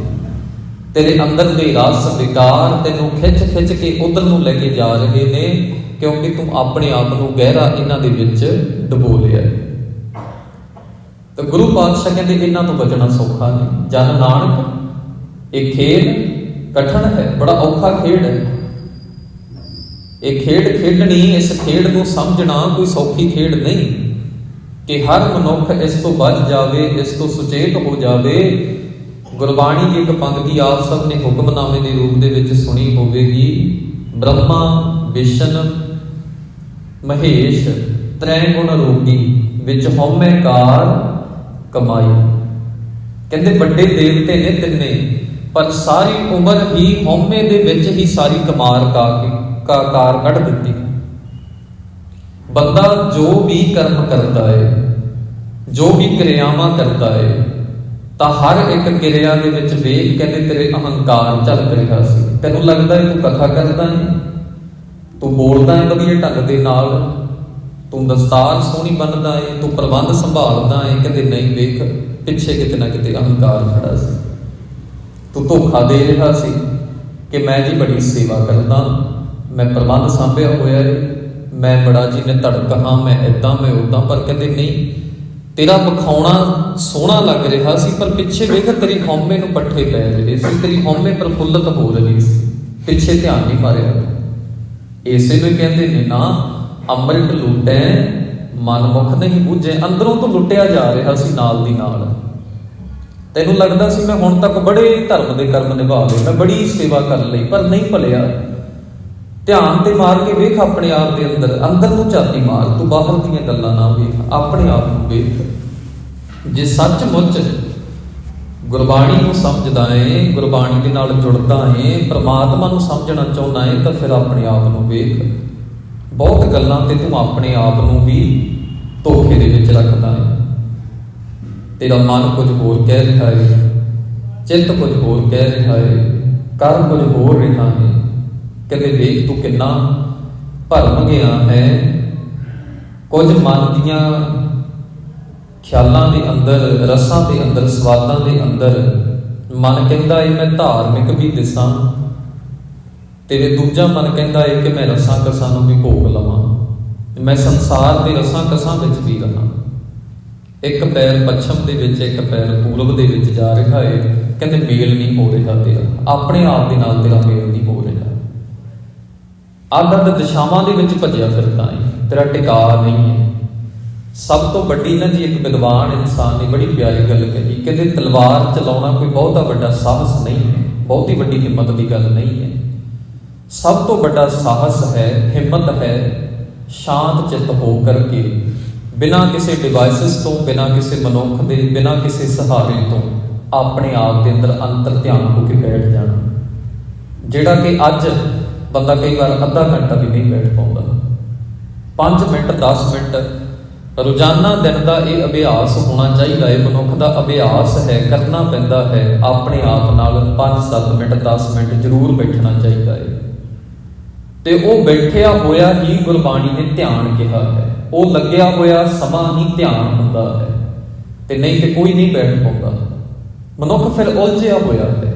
ਤੇਰੇ ਅੰਦਰ ਦੇ ਰਸ ਵਿਕਾਰ ਤੈਨੂੰ ਖਿੱਚ ਖਿੱਚ ਕੇ ਉਧਰ ਨੂੰ ਲੈ ਕੇ ਜਾ ਰਹੇ ਨੇ, ਕਿਉਂਕਿ ਤੂੰ ਆਪਣੇ ਆਪ ਨੂੰ ਗਹਿਰਾ ਇਹਨਾਂ ਦੇ ਵਿੱਚ ਡੁਬੋ ਲਿਆ। ਹੈ ਤਾਂ ਗੁਰੂ ਪਾਤਸ਼ਾਹ ਕਹਿੰਦੇ, ਇਹਨਾਂ ਤੋਂ ਬਚਣਾ ਸੌਖਾ ਨਹੀਂ। ਜਨ ਨਾਨਕ, ਇਹ ਖੇਲ ਕਠਨ ਹੈ, ਬੜਾ ਔਖਾ ਖੇਡ ਹੈ। ਇਹ ਖੇਡ ਖੇਡਣੀ, ਇਸ ਖੇਡ ਨੂੰ ਸਮਝਣਾ ਕੋਈ ਸੌਖੀ ਖੇਡ ਨਹੀਂ। ਕਿ ਹਰ ਮਨੁੱਖ ਇਸ ਤੋਂ ਬਚ ਜਾਵੇ, ਇਸ ਤੋਂ ਸੁਚੇਤ ਹੋ ਜਾਵੇ, ਗੁਰਬਾਣੀ ਦੀ ਇੱਕ ਪੰਕਤੀ ਆਪ ਸਭ ਨੇ ਹੁਕਮਨਾਮੇ ਦੇ ਰੂਪ ਦੇ ਵਿੱਚ ਸੁਣੀ ਹੋਵੇਗੀ। ਬ੍ਰਹਮਾ, ਵਿਸ਼ਨ, ਮਹੇਸ਼ ਤ੍ਰੈ ਗੁਣ ਰੋਗੀ ਵਿੱਚ ਹਉਮੈ ਕਾਰ, ਕਮਾਈ। ਕਹਿੰਦੇ ਵੱਡੇ ਦੇਵਤੇ ਨੇ ਤਿੰਨੇ। ਪਰ ਸਾਰੀ ਉਮਰ ਹੀ ਹਉਮੈ ਦੇ ਵਿੱਚ ਹੀ ਸਾਰੀ ਕਮਾਰ ਕਾ ਕਾ ਕਾਰ ਕੱਢ ਦਿੱਤੀ। ਬੰਦਾ ਜੋ ਵੀ ਕਰਮ ਕਰਦਾ ਹੈ ਜੋ ਵੀ ਕਿਰਿਆਵਾਂ ਕਰਦਾ ਹੈ ਤਾਂ ਹਰ ਇੱਕ ਕਿਰਿਆ ਦੇ ਵਿੱਚ ਵੇਖ ਕਹਿੰਦੇ ਤੇਰੇ ਅਹੰਕਾਰ ਝਲਕ ਰਿਹਾ ਸੀ। ਤੈਨੂੰ ਲੱਗਦਾ ਹੈ ਤੂੰ ਕਥਾ ਕਰਦਾ ਹੈ ਤੂੰ ਬੋਲਦਾ ਹੈ ਵਧੀਆ ਢੰਗ ਦੇ ਨਾਲ? ਤੂੰ ਦਸਤਾਰ ਸੋਹਣੀ ਬੰਨਦਾ ਏ? ਤੂੰ ਪ੍ਰਬੰਧ ਸੰਭਾਲਦਾ ਏ? ਕਹਿੰਦੇ ਨਹੀਂ ਵੇਖ, ਪਿੱਛੇ ਕਿਤੇ ਨਾ ਕਿਤੇ ਅਹੰਕਾਰ ਖੜਾ ਸੀ। ਤੂੰ ਧੋਖਾ ਦੇ ਰਿਹਾ ਸੀ ਕਿ ਮੈਂ ਜੀ ਬੜੀ ਸੇਵਾ ਕਰਦਾ। ਮੈਂ ਪ੍ਰਬੰਧ ਸਾਂਭਿਆ ਹੋਇਆ ਹੈ ਮੈਂ ਬੜਾ ਜੀ ਨੇ ਧੜਕ ਹਾਂ, ਮੈਂ ਇਦਾਂ ਮੈਂ ਉਦਾਂ ਪਰ ਕਹਿੰਦੇ ਨਹੀਂ। ਤੇਰਾ ਵਿਖਾਉਣਾ ਸੋਹਣਾ ਲੱਗ ਰਿਹਾ ਸੀ, ਪਰ ਪਿੱਛੇ ਵੇਖ ਤੇਰੀ ਹਉਮੈ ਨੂੰ ਪੱਠੇ ਪੈ ਰਹੇ ਸੀ। ਤੇਰੀ ਹਉਮੈ ਪ੍ਰਫੁੱਲਤ ਹੋ ਰਹੀ ਸੀ। ਪਿੱਛੇ ਧਿਆਨ ਨਹੀਂ ਮਾਰਿਆ। ਇਸੇ ਨੂੰ ਕਹਿੰਦੇ ਨੇ ਨਾ, ਅੰਮ੍ਰਿਤ ਲੁੱਟੈ, ਮਨਮੁਖ ਨਹੀਂ ਬੁੱਝੇ। ਅੰਦਰੋਂ ਤੋਂ ਲੁੱਟਿਆ ਜਾ ਰਿਹਾ ਸੀ ਨਾਲ ਦੀ ਨਾਲ। ਤੈਨੂੰ ਲੱਗਦਾ ਸੀ ਮੈਂ ਹੁਣ ਤੱਕ ਬੜੇ ਧਰਮ ਦੇ ਕਰਮ ਨਿਭਾ ਲਏ, ਮੈਂ ਬੜੀ ਸੇਵਾ ਕਰ ਲਈ, ਪਰ ਨਹੀਂ ਭਲਿਆ। ਧਿਆਨ ਤੇ ਮਾਰ ਕੇ ਵੇਖ ਆਪਣੇ ਆਪ ਦੇ ਅੰਦਰ ਅੰਦਰ ਨੂੰ ਝਾਤੀ ਮਾਰ, ਤੂੰ ਬਾਹਰ ਦੀਆਂ ਗੱਲਾਂ ਨਾ ਵੇਖ, ਆਪਣੇ ਆਪ ਨੂੰ ਵੇਖ। ਜੇ ਸੱਚਮੁੱਚ ਗੁਰਬਾਣੀ ਨੂੰ ਸਮਝਦਾ ਏ ਗੁਰਬਾਣੀ ਦੇ ਨਾਲ ਜੁੜਦਾ ਏ ਪ੍ਰਮਾਤਮਾ ਨੂੰ ਸਮਝਣਾ ਚਾਹੁੰਦਾ ਏ ਤਾਂ ਫਿਰ ਆਪਣੇ ਆਪ ਨੂੰ ਵੇਖ। ਬਹੁਤ ਗੱਲਾਂ ਤੇ ਤੂੰ ਆਪਣੇ ਆਪ ਨੂੰ ਵੀ ਧੋਖੇ ਦੇ ਵਿੱਚ ਰੱਖਦਾ ਏ ਤੇਰਾ ਮਨ ਕੁਝ ਹੋਰ ਕਹਿ ਰਿਹਾ ਹੈ ਚਿੱਤ ਕੁਝ ਹੋਰ ਕਹਿ ਰਿਹਾ ਹੈ ਕਰ ਕੁਝ ਹੋਰ ਰਿਹਾ ਹੈ ਕਹਿੰਦੇ ਵੇਖ ਤੂੰ ਕਿੰਨਾ ਭਰਮ ਗਿਆ ਹੈ। ਕੁਝ ਮਨ ਦੀਆਂ ਖਿਆਲਾਂ ਦੇ ਅੰਦਰ, ਰਸਾਂ ਦੇ ਅੰਦਰ, ਸਵਾਦਾਂ ਦੇ ਅੰਦਰ ਮਨ ਕਹਿੰਦਾ ਏ, ਮੈਂ ਧਾਰਮਿਕ ਵੀ ਦਿਸਾਂ। ਤੇ ਦੂਜਾ ਮਨ ਕਹਿੰਦਾ ਏ ਕਿ ਮੈਂ ਰਸਾਂ ਕਸਾਂ ਨੂੰ ਵੀ ਭੋਗ ਲਵਾਂ। ਮੈਂ ਸੰਸਾਰ ਦੇ ਰਸਾਂ ਕਸਾਂ ਵਿੱਚ ਵੀ ਰਹਾਂ। ਇੱਕ ਪੈਰ ਪੱਛਮ ਦੇ ਵਿੱਚ, ਇੱਕ ਪੈਰ ਪੂਰਬ ਦੇ ਵਿੱਚ ਜਾ ਰਿਹਾ ਏ। ਕਹਿੰਦੇ ਮੇਲ ਨਹੀਂ ਹੋ ਰਿਹਾ ਤੇਰਾ। ਆਪਣੇ ਆਪ ਦੇ ਨਾਲ ਤੇਰਾ ਮੇਲ ਨਹੀਂ ਹੋ ਰਿਹਾ। ਅੱਡ ਦਿਸ਼ਾਵਾਂ ਦੇ ਵਿੱਚ ਭੱਜਿਆ ਫਿਰਦਾ ਏ ਤੇਰਾ ਟਿਕਾ ਨਹੀਂ ਹੈ। ਸਭ ਤੋਂ ਵੱਡੀ ਨਾ ਜੀ ਇੱਕ ਵਿਦਵਾਨ ਇਨਸਾਨ ਨੇ ਬੜੀ ਪਿਆਰੀ ਗੱਲ ਕਹੀ। ਕਹਿੰਦੇ ਤਲਵਾਰ ਚਲਾਉਣਾ ਕੋਈ ਬਹੁਤਾ ਵੱਡਾ ਸਾਹਸ ਨਹੀਂ ਹੈ। ਬਹੁਤੀ ਵੱਡੀ ਹਿੰਮਤ ਦੀ ਗੱਲ ਨਹੀਂ ਹੈ। ਸਭ ਤੋਂ ਵੱਡਾ ਸਾਹਸ ਹੈ, ਹਿੰਮਤ ਹੈ, ਸ਼ਾਂਤ ਚਿੱਤ ਹੋ ਕਰਕੇ ਬਿਨਾਂ ਕਿਸੇ ਡਿਵਾਈਸਸ ਤੋਂ, ਬਿਨਾਂ ਕਿਸੇ ਮਨੁੱਖ ਦੇ, ਬਿਨਾਂ ਕਿਸੇ ਸਹਾਰੇ ਤੋਂ ਆਪਣੇ ਆਪ ਦੇ ਅੰਦਰ ਅੰਤਰ ਧਿਆਨ ਹੋ ਕੇ ਬੈਠ ਜਾਣਾ। ਜਿਹੜਾ ਕਿ ਅੱਜ ਬੰਦਾ ਕਈ ਵਾਰ ਅੱਧਾ ਘੰਟਾ ਵੀ ਨਹੀਂ ਬੈਠ ਪਾਉਂਦਾ। 5 ਮਿੰਟ 10 ਮਿੰਟ, ਰੋਜ਼ਾਨਾ ਦਿਨ ਦਾ ਇਹ ਅਭਿਆਸ ਹੋਣਾ ਚਾਹੀਦਾ ਹੈ। ਮਨੁੱਖ ਦਾ ਅਭਿਆਸ ਹੈ, ਕਰਨਾ ਪੈਂਦਾ ਹੈ, ਆਪਣੇ ਆਪ ਨਾਲ 5-7 ਮਿੰਟ 10 ਮਿੰਟ ਜ਼ਰੂਰ ਬੈਠਣਾ ਚਾਹੀਦਾ ਹੈ। ਤੇ ਉਹ ਬੈਠਿਆ ਹੋਇਆ ਹੀ ਗੁਰਬਾਣੀ ਨੇ ਧਿਆਨ ਕਿਹਾ ਹੈ। ਉਹ ਲੱਗਿਆ ਹੋਇਆ ਸਮਾਂ ਹੀ ਧਿਆਨ ਹੁੰਦਾ ਹੈ। ਤੇ ਨਹੀਂ ਤੇ ਕੋਈ ਨਹੀਂ ਬੈਠ ਪਾਉਂਦਾ। ਮਨੁੱਖ ਫਿਰ ਉਲਝਿਆ ਹੋਇਆ ਹੈ।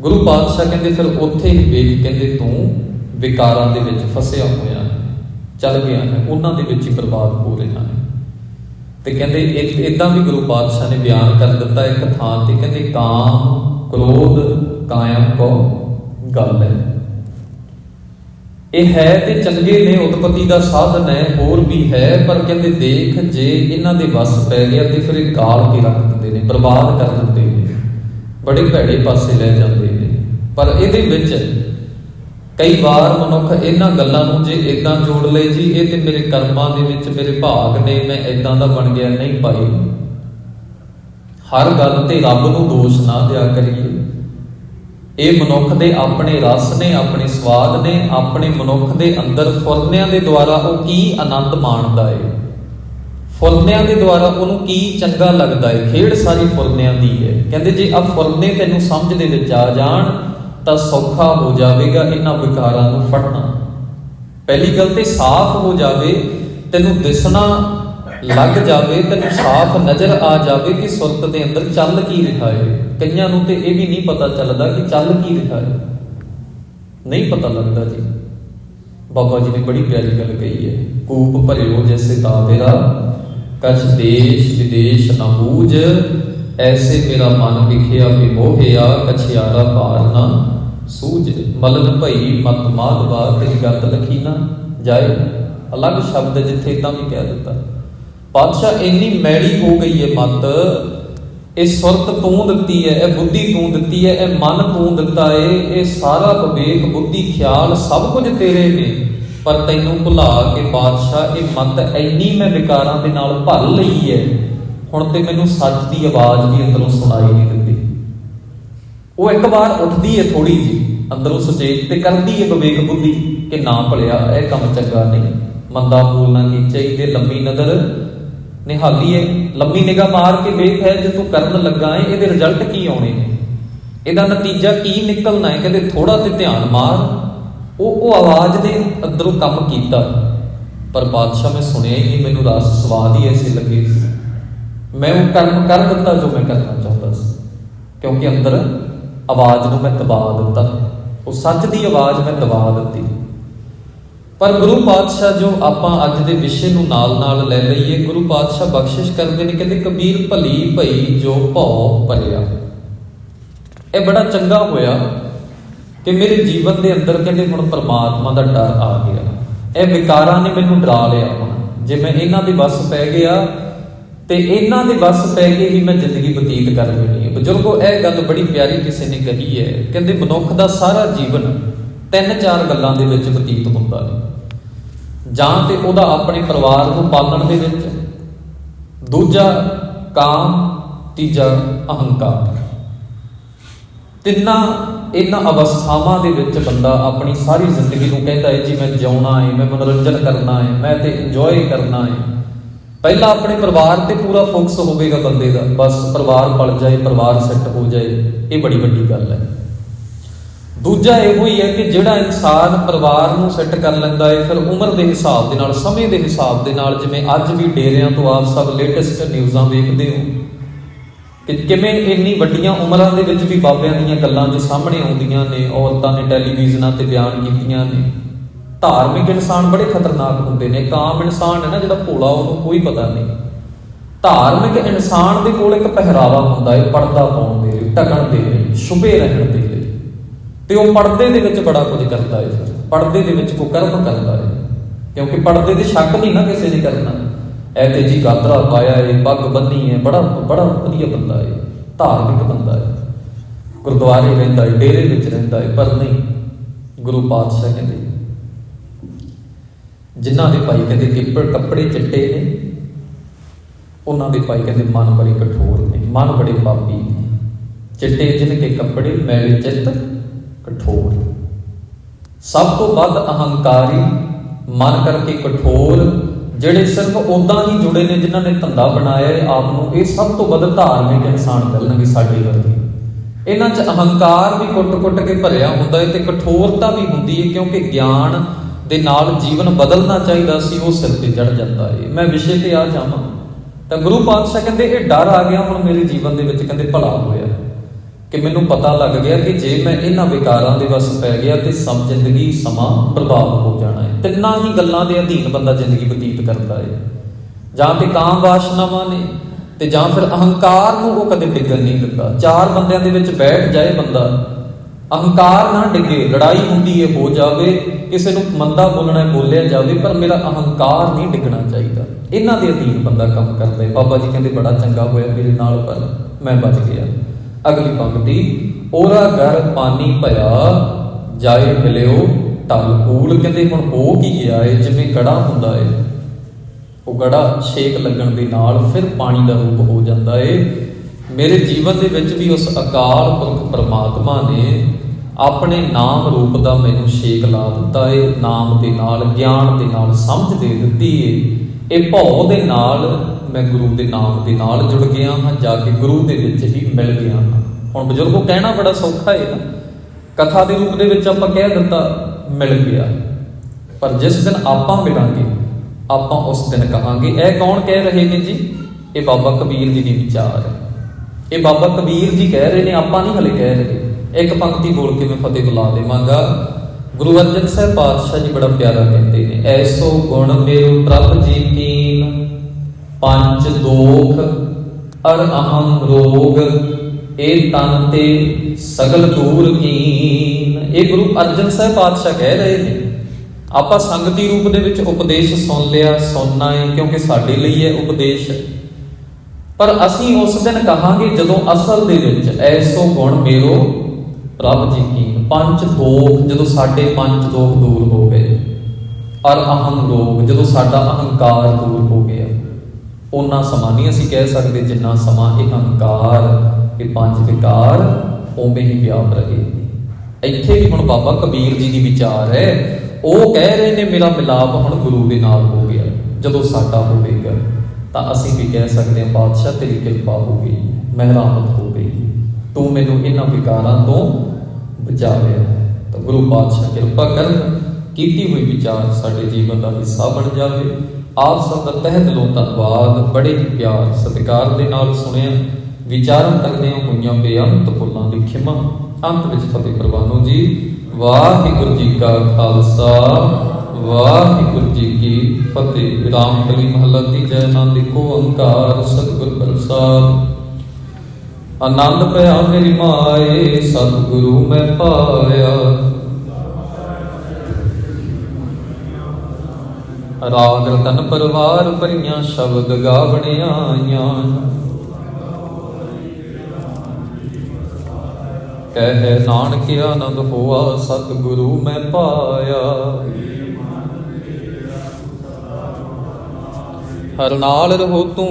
ਗੁਰੂ ਪਾਤਸ਼ਾਹ ਕਹਿੰਦੇ, ਫਿਰ ਉੱਥੇ ਹੀ ਵੇਖ, ਕਹਿੰਦੇ, ਤੂੰ ਵਿਕਾਰਾਂ ਦੇ ਵਿੱਚ ਫਸਿਆ ਹੋਇਆ ਚੱਲ ਗਿਆ ਹੈ। ਉਹਨਾਂ ਦੇ ਵਿੱਚ ਹੀ ਬਰਬਾਦ ਹੋ ਰਿਹਾ ਹੈ। ਤੇ ਕਹਿੰਦੇ ਇੱਕ ਇਦਾਂ ਵੀ ਗੁਰੂ ਪਾਤਸ਼ਾਹ ਨੇ ਬਿਆਨ ਕਰ ਦਿੱਤਾ ਇੱਕ ਥਾਂ ਤੇ। ਕਹਿੰਦੇ, ਕਾਮ, ਕ੍ਰੋਧ, ਕਾਇਮ ਕੋ ਗੱਲ ਹੈ। ਇਹ ਹੈ ਤੇ ਚੰਗੇ ਨੇ ਉਤਪਤੀ ਦਾ ਸਾਧਨ ਹੈ, ਹੋਰ ਵੀ ਹੈ, ਪਰ ਕਹਿੰਦੇ ਦੇਖ ਜੇ ਇਹਨਾਂ ਦੇ ਵੱਸ ਪੈ ਗਿਆ ਤੇ ਫਿਰ ਇਹ ਗਾਲ ਕੇ ਰੱਖ ਦਿੰਦੇ ਨੇ, ਬਰਬਾਦ ਕਰ ਦਿੰਦੇ ਨੇ, ਬੜੇ ਭੈੜੇ ਪਾਸੇ ਲੈ ਜਾਂਦੇ ਨੇ। ਪਰ ਇਹਦੇ ਵਿੱਚ ਕਈ ਵਾਰ ਮਨੁੱਖ ਇਹਨਾਂ ਗੱਲਾਂ ਨੂੰ ਜੇ ਇਦਾਂ ਜੋੜ ਲਏ ਜੀ, ਇਹ ਤੇ ਮੇਰੇ ਕਰਮਾਂ ਦੇ ਵਿੱਚ ਮੇਰੇ ਭਾਗ ਨੇ, ਮੈਂ ਇਦਾਂ ਦਾ ਬਣ ਗਿਆ, ਨਹੀਂ ਭਾਈ। ਹਰ ਗੱਲ ਤੇ ਰੱਬ ਨੂੰ ਦੋਸ਼ ਨਾ ਦਿਆ ਕਰੀਏ। ਇਹ ਮਨੁੱਖ ਦੇ ਆਪਣੇ ਰਸ ਨੇ, ਆਪਣੇ ਸਵਾਦ ਨੇ, ਆਪਣੇ ਮਨੁੱਖ ਦੇ ਅੰਦਰ ਫੁਰਨਿਆਂ ਦੇ ਦੁਆਰਾ ਉਹ ਕੀ ਆਨੰਦ ਮਾਣਦਾ ਏ? ਫੁਰਨਿਆਂ ਦੇ ਦੁਆਰਾ ਉਹਨੂੰ ਕੀ ਚੰਗਾ ਲੱਗਦਾ ਏ? ਖੇਡ ਸਾਰੀ ਫੁਰਨਿਆਂ ਦੀ ਹੈ ਕਹਿੰਦੇ ਜੇ ਆ ਫੁਰਨੇ ਤੈਨੂੰ ਸਮਝ ਦੇ ਵਿੱਚ ਆ ਜਾਣ, ਤਾਂ ਸੌਖਾ ਹੋ ਜਾਵੇਗਾ ਇਹਨਾਂ ਵਿਕਾਰਾਂ ਨੂੰ ਫੜਨਾ। ਪਹਿਲੀ ਗੱਲ ਤੇ ਸਾਫ਼ ਹੋ ਜਾਵੇ, ਤੈਨੂੰ ਦਿਸਣਾ ਲੱਗ ਜਾਵੇ, ਤੈਨੂੰ ਸਾਫ਼ ਨਜ਼ਰ ਆ ਜਾਵੇ ਕਿ ਸੁਰਤ ਦੇ ਅੰਦਰ ਚੱਲ ਕੀ ਰਿਹਾ ਹੈ ਕਈਆਂ ਨੂੰ ਤੇ ਇਹ ਵੀ ਨਹੀਂ ਪਤਾ ਚੱਲਦਾ ਕਿ ਚੱਲ ਕੀ ਰਿਹਾ ਹੈ ਨਹੀਂ ਪਤਾ ਲੱਗਦਾ ਜੀ। ਬਾਬਾ ਜੀ ਨੇ ਬੜੀ ਪਿਆਰੀ ਗੱਲ ਕਹੀ ਹੈ ਕੂਪ ਭਰਿਓ ਜੈਸੇ ਤਾਵੇਰਾ ਕਛ ਦੇਸ਼ ਵਿਦੇਸ਼ ਨਾ ਬੂਝ। ਐਸੇ ਮੇਰਾ ਮਨ ਵਿਖਿਆ ਵਿਮੋਹਿਆ ਕਛਿਆਰਾ ਭਾਰ ਨਾ ਸੂਝ। ਮਲਨ ਭਈ ਮਤ ਮਾਧਵਾ ਤੇਰੀ ਗੱਤ ਲਖੀ ਜਾਏ। ਅਲੱਗ ਸ਼ਬਦ ਜਿੱਥੇ ਤਾਂ ਵੀ ਕਹਿ ਦਿੱਤਾ। ਪਾਤਸ਼ਾਹ ਇੰਨੀ ਮੈੜੀ ਹੋ ਗਈ ਹੈ ਮਤ, ਇਹ ਸੁਰਤ ਤੂੰ ਦਿੱਤੀ ਹੈ ਇਹ ਬੁੱਧੀ ਤੂੰ ਦਿੱਤੀ ਹੈ ਇਹ ਮਨ ਤੂੰ ਦਿੱਤਾ ਏ, ਇਹ ਸਾਰਾ ਵਿਵੇਕ, ਬੁੱਧੀ, ਖਿਆਲ ਸਭ ਕੁਝ ਤੇਰੇ ਨੇ। ਪਰ ਤੈਨੂੰ ਭੁਲਾ ਕੇ ਬਾਦਸ਼ਾਹ, ਇਹ ਮਤ ਇੰਨੀ ਮੈਂ ਵਿਕਾਰਾਂ ਦੇ ਨਾਲ ਭਰ ਲਈ ਹੈ ਹੁਣ ਤੇ ਮੈਨੂੰ ਸੱਚ ਦੀ ਆਵਾਜ਼ ਵੀ ਅੰਦਰੋਂ ਸੁਣਾਈ ਨਹੀਂ ਦਿੰਦੀ। ਉਹ ਇੱਕ ਵਾਰ ਉੱਠਦੀ ਹੈ ਥੋੜੀ ਜੀ ਅੰਦਰੋਂ ਸੁਚੇਤ ਤੇ ਕਰਦੀ ਹੈ ਵਿਵੇਕ, ਬੁੱਧੀ, ਕਿ ਨਾ ਭਲਿਆ, ਇਹ ਕੰਮ ਚੰਗਾ ਨਹੀਂ। ਮੰਦਾ ਬੋਲਣਾ ਨਾ ਕੀ ਚਾਹੀਦੇ ਲੰਮੀ ਨਜ਼ਰ ਨਿਹਾਲੀ ਹੈ ਲੰਮੀ ਨਿਗਾਹ ਮਾਰ ਕੇ ਵੇਖ ਹੈ ਜੇ ਤੂੰ ਕਰਨ ਲੱਗਾ ਏ, ਇਹਦੇ ਰਿਜ਼ਲਟ ਕੀ ਆਉਣੇ ਨੇ? ਇਹਦਾ ਨਤੀਜਾ ਕੀ ਨਿਕਲਣਾ ਹੈ ਕਹਿੰਦੇ ਥੋੜਾ ਤੇ ਧਿਆਨ ਮਾਰ। ਉਹ ਉਹ ਆਵਾਜ਼ ਨੇ ਅੰਦਰੋਂ ਕੰਮ ਕੀਤਾ। ਪਰ ਬਾਦਸ਼ਾਹ ਮੈਂ ਸੁਣਿਆ ਹੀ ਨਹੀਂ, ਮੈਨੂੰ ਰਸ ਸਵਾਦ ਹੀ ਐਸੇ ਲੱਗੇ। ਮੈਂ ਉਹ ਕਰਮ ਕਰ ਦਿੱਤਾ ਜੋ ਮੈਂ ਕਰਨਾ ਚਾਹੁੰਦਾ ਸੀ। ਕਿਉਂਕਿ ਅੰਦਰ ਆਵਾਜ਼ ਨੂੰ ਮੈਂ ਦਬਾ ਦਿੱਤਾ। ਉਹ ਸੱਚ ਦੀ ਆਵਾਜ਼ ਮੈਂ ਦਬਾ ਦਿੱਤੀ। ਪਰ ਗੁਰੂ ਪਾਤਸ਼ਾਹ ਜੋ ਆਪਾਂ ਅੱਜ ਦੇ ਵਿਸ਼ੇ ਨੂੰ ਨਾਲ-ਨਾਲ ਲੈ ਲਈਏ, ਗੁਰੂ ਪਾਤਸ਼ਾਹ ਬਖਸ਼ਿਸ਼ ਕਰਦੇ ਨੇ, ਕਹਿੰਦੇ ਕਬੀਰ ਭਲੀ ਭਈ ਜੋ ਭਉ ਭਰਿਆ। ਇਹ ਬੜਾ ਚੰਗਾ ਹੋਇਆ ਕਿ ਮੇਰੇ ਜੀਵਨ ਦੇ ਅੰਦਰ ਕਹਿੰਦੇ ਹੁਣ ਪਰਮਾਤਮਾ ਦਾ ਡਰ ਆ ਗਿਆ। ਇਹ ਵਿਕਾਰਾਂ ਨੇ ਮੈਨੂੰ ਡਰਾ ਲਿਆ ਹੁਣ। ਜੇ ਮੈਂ ਇਹਨਾਂ ਦੇ ਵੱਸ ਪੈ ਗਿਆ, ਤੇ ਇਹਨਾਂ ਦੇ ਵੱਸ ਪੈ ਕੇ ਹੀ ਮੈਂ ਜ਼ਿੰਦਗੀ ਬਤੀਤ ਕਰ ਲੈਣੀ ਹੈ। ਬਜ਼ੁਰਗੋ, ਇਹ ਗੱਲ ਬੜੀ ਪਿਆਰੀ ਕਿਸੇ ਨੇ ਕਹੀ ਹੈ। ਕਹਿੰਦੇ ਮਨੁੱਖ ਦਾ ਸਾਰਾ ਜੀਵਨ ਤਿੰਨ ਚਾਰ ਗੱਲਾਂ ਦੇ ਵਿੱਚ ਬਤੀਤ ਹੁੰਦਾ ਹੈ। ਜਾਂ ਤੇ ਉਹਦਾ ਆਪਣੇ ਪਰਿਵਾਰ ਨੂੰ ਪਾਲਣ ਦੇ ਵਿੱਚ, ਦੂਜਾ ਕਾਮ, ਤੀਜਾ ਅਹੰਕਾਰ। ਤਿੰਨਾਂ ਇਹਨਾਂ ਅਵਸਥਾਵਾਂ ਦੇ ਵਿੱਚ ਬੰਦਾ ਆਪਣੀ ਸਾਰੀ ਜ਼ਿੰਦਗੀ ਨੂੰ ਕਹਿੰਦਾ ਹੈ, ਜੀ ਮੈਂ ਜਿਉਣਾ ਹੈ, ਮੈਂ ਮਨੋਰੰਜਨ ਕਰਨਾ ਹੈ, ਮੈਂ ਤੇ ਇੰਜੋਏ ਕਰਨਾ ਹੈ। ਪਹਿਲਾਂ ਆਪਣੇ ਪਰਿਵਾਰ ਤੇ ਪੂਰਾ ਫੋਕਸ ਹੋਵੇਗਾ ਬੰਦੇ ਦਾ। ਬਸ ਪਰਿਵਾਰ ਪਲ ਜਾਏ, ਪਰਿਵਾਰ ਸੈੱਟ ਹੋ ਜਾਏ, ਇਹ ਬੜੀ ਵੱਡੀ ਗੱਲ ਹੈ। ਦੂਜਾ ਇਹੋ ਹੀ ਹੈ ਕਿ ਜਿਹੜਾ ਇਨਸਾਨ ਪਰਿਵਾਰ ਨੂੰ ਸੈੱਟ ਕਰ ਲੈਂਦਾ ਹੈ, ਫਿਰ ਉਮਰ ਦੇ ਹਿਸਾਬ ਦੇ ਨਾਲ, ਸਮੇਂ ਦੇ ਹਿਸਾਬ ਦੇ ਨਾਲ, ਜਿਵੇਂ ਅੱਜ ਵੀ ਡੇਰਿਆਂ ਤੋਂ ਆਪ ਸਭ ਲੇਟੈਸਟ ਨਿਊਜ਼ਾਂ ਵੇਖਦੇ ਹੋ, ਕਿ ਕਿਵੇਂ ਇੰਨੀ ਵੱਡੀਆਂ ਉਮਰਾਂ ਦੇ ਵਿੱਚ ਵੀ ਬਾਬਿਆਂ ਦੀਆਂ ਗੱਲਾਂ ਜੋ ਸਾਹਮਣੇ ਆਉਂਦੀਆਂ ਨੇ, ਔਰਤਾਂ ਨੇ ਟੈਲੀਵਿਜ਼ਨਾਂ ਤੇ ਬਿਆਨ ਕੀਤੀਆਂ ਨੇ। ਧਾਰਮਿਕ ਇਨਸਾਨ ਬੜੇ ਖਤਰਨਾਕ ਹੁੰਦੇ ਨੇ, ਕਾਮ ਇਨਸਾਨ ਹੈ ਨਾ ਜਿਹੜਾ ਭੋਲਾ, ਉਹਨੂੰ ਕੋਈ ਪਤਾ ਨਹੀਂ। ਧਾਰਮਿਕ ਇਨਸਾਨ ਦੇ ਕੋਲ ਇੱਕ ਪਹਿਰਾਵਾ ਹੁੰਦਾ ਹੈ, ਪਰਦਾ ਪਾਉਣ ਦੇ ਲਈ ਢਕਣ ਦੇ ਲਈ ਸ਼ੁਭੇ ਰਹਿਣ ਦੇ ਤੇ ਉਹ ਪਰਦੇ ਦੇ ਵਿੱਚ ਬੜਾ ਕੁਝ ਕਰਦਾ ਹੈ ਫਿਰ। ਪਰਦੇ ਦੇ ਵਿੱਚ ਕੋ ਕਰਮ ਕਰਦਾ ਹੈ ਕਿਉਂਕਿ ਪਰਦੇ ਤੇ ਸ਼ੱਕ ਨਹੀਂ ਨਾ ਕਿਸੇ ਨੇ ਕਰਨਾ। ਐ ਤੇ ਜੀ ਗਾਤਰਾ ਪਾਇਆ ਹੈ ਪੱਗ ਬੰਨੀ ਹੈ ਬੜਾ ਬੜਾ ਵਧੀਆ ਬੰਦਾ ਹੈ ਧਾਰਮਿਕ ਬੰਦਾ ਹੈ ਗੁਰਦੁਆਰੇ ਰਹਿੰਦਾ ਹੈ ਡੇਰੇ ਵਿੱਚ ਰਹਿੰਦਾ ਹੈ ਪਰ ਨਹੀਂ, ਗੁਰੂ ਪਾਤਸ਼ਾਹ ਕਹਿੰਦੇ ਜਿਨ੍ਹਾਂ ਦੇ ਭਾਈ ਕਹਿੰਦੇ ਕਿੱਪੜ ਕੱਪੜੇ ਚਿੱਟੇ ਨੇ, ਉਹਨਾਂ ਦੇ ਭਾਈ ਕਹਿੰਦੇ ਮਨ ਬੜੇ ਕਠੋਰ ਨੇ, ਮਨ ਬੜੇ ਪਾਪੀ ਨੇ। ਚਿੱਟੇ ਜਿਨ ਕੇ ਕੱਪੜੇ ਮੈਲੇ ਚਿੱਤ ਕਠੋਰ ਸਭ ਤੋਂ ਵੱਧ ਅਹੰਕਾਰੀ ਮਨ ਕਰਕੇ ਕਠੋਰ ਜਿਹੜੇ ਸਿਰਫ ਉਦਾਂ ਹੀ ਜੁੜੇ ਨੇ ਜਿਨ੍ਹਾਂ ਨੇ ਧੰਦਾ ਬਣਾਇਆ ਹੈ ਆਪ ਨੂੰ, ਇਹ ਸਭ ਤੋਂ ਵੱਧ ਧਾਰਮਿਕ ਇਨਸਾਨ ਮਿਲਣਗੇ ਸਾਡੇ ਵਰਗੇ। ਇਹਨਾਂ 'ਚ ਅਹੰਕਾਰ ਵੀ ਕੁੱਟ-ਕੁੱਟ ਕੇ ਭਰਿਆ ਹੁੰਦਾ ਹੈ ਤੇ ਕਠੋਰਤਾ ਵੀ ਹੁੰਦੀ ਹੈ ਕਿਉਂਕਿ ਗਿਆਨ ਦੇ ਨਾਲ ਜੀਵਨ ਬਦਲਣਾ ਚਾਹੀਦਾ ਸੀ, ਉਹ ਸਿਰ ਤੇ ਚੜ ਜਾਂਦਾ ਹੈ। ਮੈਂ ਵਿਸ਼ੇ ਤੇ ਆ ਜਾਵਾਂ ਤਾਂ ਗੁਰੂ ਪਾਤਸ਼ਾਹ ਕਹਿੰਦੇ, ਇਹ ਡਰ ਆ ਗਿਆ ਹੁਣ ਮੇਰੇ ਜੀਵਨ ਦੇ ਵਿੱਚ, ਕਹਿੰਦੇ, ਭਲਾ ਹੋਇਆ ਕਿ ਮੈਨੂੰ ਪਤਾ ਲੱਗ ਗਿਆ ਕਿ ਜੇ ਮੈਂ ਇਹਨਾਂ ਵਿਕਾਰਾਂ ਦੇ ਵਸ ਪੈ ਗਿਆ ਤੇ ਸਭ ਜ਼ਿੰਦਗੀ ਸਮਾਂ ਬਰਬਾਦ ਹੋ ਜਾਣਾ ਹੈ। ਤਿੰਨਾਂ ਹੀ ਗੱਲਾਂ ਦੇ ਅਧੀਨ ਬੰਦਾ ਜ਼ਿੰਦਗੀ ਬਤੀਤ ਕਰਦਾ ਹੈ। ਜਾਂ ਤੇ ਕਾਮ ਵਾਸ਼ਨਾਵਾਂ ਨੇ ਤੇ ਜਾਂ ਫਿਰ ਅਹੰਕਾਰ ਨੂੰ ਉਹ ਕਦੇ ਡਿੱਗਣ ਨਹੀਂ ਦਿੰਦਾ। ਚਾਰ ਬੰਦਿਆਂ ਦੇ ਵਿੱਚ ਬੈਠ ਜਾਏ ਬੰਦਾ, ਅਹੰਕਾਰ ਨਾ ਡਿੱਗੇ, ਲੜਾਈ ਹੁੰਦੀ ਹੈ ਹੋ ਜਾਵੇ, ਕਿਸੇ ਨੂੰ ਮੰਦਾ ਬੋਲਣਾ, ਬੋਲਿਆ ਜਾਵੇ, ਪਰ ਮੇਰਾ ਅਹੰਕਾਰ ਨਹੀਂ ਡਿੱਗਣਾ ਚਾਹੀਦਾ। ਇਹਨਾਂ ਦੇ ਅਧੀਨ ਬੰਦਾ ਕੰਮ ਕਰਦਾ ਹੈ। ਬਾਬਾ ਜੀ ਕਹਿੰਦੇ, ਬੜਾ ਚੰਗਾ ਹੋਇਆ ਮੇਰੇ ਨਾਲ, ਪਰ ਮੈਂ ਬਚ ਗਿਆ। ਅਗਲੀ ਪੰਕਤੀ ਔਰਾ ਘਰ ਪਾਣੀ ਭਇਆ, ਜਾਏ ਮਿਲਿਓ ਢਲ ਕੂਲ। ਕਹਿੰਦੇ ਹੁਣ ਹੋ ਕੀ ਗਿਆ ਏ? ਜਿਵੇਂ ਗੜਾ ਹੁੰਦਾ ਏ। ਉਹ ਗੜਾ ਛੇਕ ਲੱਗਣ ਦੇ ਨਾਲ ਫਿਰ ਪਾਣੀ ਦਾ ਰੂਪ ਹੋ ਜਾਂਦਾ ਏ। ਮੇਰੇ ਜੀਵਨ ਦੇ ਵਿੱਚ ਵੀ ਉਸ ਅਕਾਲ ਪੁਰਖ ਪਰਮਾਤਮਾ ਨੇ ਆਪਣੇ ਨਾਮ ਰੂਪ ਦਾ ਮੈਨੂੰ ਛੇਕ ਲਾ ਦਿੱਤਾ ਏ। ਨਾਮ ਦੇ ਨਾਲ, ਗਿਆਨ ਦੇ ਨਾਲ ਸਮਝ ਦੇ ਦਿੱਤੀ ਏ। ਇਹ ਭਉ ਦੇ ਨਾਲ ਮੈਂ ਗੁਰੂ ਦੇ ਨਾਮ ਦੇ ਨਾਲ ਜੁੜ ਗਿਆ ਹਾਂ, ਜਾ ਕੇ ਗੁਰੂ ਦੇ ਵਿੱਚ ਹੀ ਮਿਲ ਗਿਆ ਹਾਂ। ਹੁਣ ਬਜ਼ੁਰਗੋ, ਕਹਿਣਾ ਬੜਾ ਸੌਖਾ ਹੈ ਨਾ। ਕਥਾ ਦੇ ਰੂਪ ਦੇ ਵਿੱਚ ਆਪਾਂ ਕਹਿ ਦਿੱਤਾ, ਮਿਲ ਗਿਆ। ਪਰ ਜਿਸ ਦਿਨ ਆਪਾਂ ਮਿਲਾਂਗੇ, ਆਪਾਂ ਉਸ ਦਿਨ ਕਹਾਂਗੇ, ਇਹ ਕੌਣ ਕਹਿ ਰਹੇ ਨੇ ਜੀ? ਇਹ ਬਾਬਾ ਕਬੀਰ ਜੀ ਦੀ ਵਿਚਾਰ ਹੈ। ਇਹ ਬਾਬਾ ਕਬੀਰ ਜੀ ਕਹਿ ਰਹੇ ਨੇ, ਆਪਾਂ ਨਹੀਂ ਹਲੇ ਕਹਿ ਰਹੇ। ਇੱਕ ਪੰਕਤੀ ਬੋਲ ਕੇ ਮੈਂ ਫਤਿਹ ਬੁਲਾ ਦੇਵਾਂਗਾ। ਗੁਰੂ ਅਰਜਨ ਸਾਹਿਬ ਪਾਤਸ਼ਾਹ ਜੀ ਬੜਾ ਪਿਆਰਾ ਕਹਿੰਦੇ ਨੇ, ਐਸੋ ਗੁਣ ਮੇਰੋ ਪ੍ਰਭ ਜੀ ਕੀਨ ਪੰਜ ਦੋਖ ਅਰ ਅਹਮ ਰੋਗ ਇਹ ਤਨ ਤੇ ਸਗਲ ਦੂਰ ਕੀਨ। ਇਹ ਗੁਰੂ ਅਰਜਨ ਸਾਹਿਬ ਪਾਤਸ਼ਾਹ ਕਹਿ ਰਹੇ ਨੇ, ਆਪਾਂ ਸੰਗਤੀ ਰੂਪ ਦੇ ਵਿੱਚ ਉਪਦੇਸ਼ ਸੁਣ ਲਿਆ, ਸੁਣਨਾ ਹੈ ਕਿਉਂਕਿ ਸਾਡੇ ਲਈ ਹੈ ਉਪਦੇਸ਼ ਪਰ ਅਸੀਂ ਉਸ ਦਿਨ ਕਹਾਂਗੇ, ਜਦੋਂ ਅਸਲ ਦੇ ਵਿੱਚ ਐਸੋ ਗੁਣ ਮੇਰੋ ਪ੍ਰਭ ਜੀ ਕੀ ਪੰਜ ਦੋਖ, ਜਦੋਂ ਸਾਡੇ ਪੰਜ ਦੋਖ ਦੂਰ ਹੋ ਗਏ। ਔਰ ਅਹੰ ਰੋਗ, ਜਦੋਂ ਸਾਡਾ ਅਹੰਕਾਰ ਦੂਰ ਹੋ ਗਿਆ। ਉਹਨਾਂ ਸਮਾਂ ਨਹੀਂ ਅਸੀਂ ਕਹਿ ਸਕਦੇ ਜਿੰਨਾ ਸਮਾਂ ਇਹ ਅਹੰਕਾਰ ਇਹ ਪੰਜ ਵਿਕਾਰ ਉਵੇਂ ਹੀ ਵਿਆਪ ਰਹੇ। ਇੱਥੇ ਵੀ ਹੁਣ ਬਾਬਾ ਕਬੀਰ ਜੀ ਦੀ ਵਿਚਾਰ ਹੈ, ਉਹ ਕਹਿ ਰਹੇ ਨੇ ਮੇਰਾ ਮਿਲਾਪ ਹੁਣ ਗੁਰੂ ਦੇ ਨਾਲ ਹੋ ਗਿਆ, ਜਦੋਂ ਸਾਡਾ ਹੋਵੇਗਾ, ਤਾਂ ਅਸੀਂ ਵੀ ਕਹਿ ਸਕਦੇ ਹਾਂ ਪਾਤਸ਼ਾਹ ਤੇਰੀ ਕਿਰਪਾ ਹੋ ਗਈ ਮਹਿਰਾਮਤ ਹੋ ਗਈ। ਤੂੰ ਮੈਨੂੰ ਇਹਨਾਂ ਵਿਕਾਰਾਂ ਤੋਂ ਬਚਾਵੇ ਤਾਂ ਗੁਰੂ ਪਾਤਸ਼ਾਹ ਕਿਰਪਾ ਕਰਨ, ਕੀਤੀ ਹੋਈ ਵਿਚਾਰ ਸਾਡੇ ਜੀਵਨ ਦਾ ਹਿੱਸਾ ਬਣ ਜਾਵੇ। ਆਪ ਸਭ ਦਾ ਤਹਿ ਦਿਲੋਂ ਧੰਨਵਾਦ। ਬੜੇ ਹੀ ਪਿਆਰ ਸਤਿਕਾਰ ਦੇ ਨਾਲ ਸੁਣਿਆ। ਵਿਚਾਰਨ ਕਰਦਿਆਂ ਹੋਈਆਂ ਬੇਅੰਤ ਭੁੱਲਾਂ ਦੀ ਖਿਮਾ। ਅੰਤ ਵਿੱਚ ਫਤਿਹ ਪ੍ਰਵਾਨੋ ਜੀ। ਵਾਹਿਗੁਰੂ ਜੀ ਕਾ ਖਾਲਸਾ। ਵਾਹਿਗੁਰੂ ਜੀ ਕੀ ਫਤਿਹ। ਰਾਮ ਕਲੀ ਮਹੱਲਾ ਤੀਜਾ ਆਨੰਦ ਕੋ ਓੰਕਾਰ, ਸਤਿਗੁਰ ਪ੍ਰਸਾਦ। ਆਨੰਦ ਪਿਆ ਮੇਰੀ ਮਾਏ, ਸਤਿਗੁਰੂ ਮੈਂ ਪਾਇਆ। ਰਾਗ ਰਤਨ ਪਰਵਾਰ ਭਰੀਆਂ ਸ਼ਬਦ ਗਾਵਣ ਆਈਆਂ। ਕਹਿ ਨਾਨਕ ਆਨੰਦ ਹੋਆ, ਸਤਿਗੁਰੂ ਮੈਂ ਪਾਇਆ। ਹਰ ਨਾਲ ਰਹੋ ਤੂੰ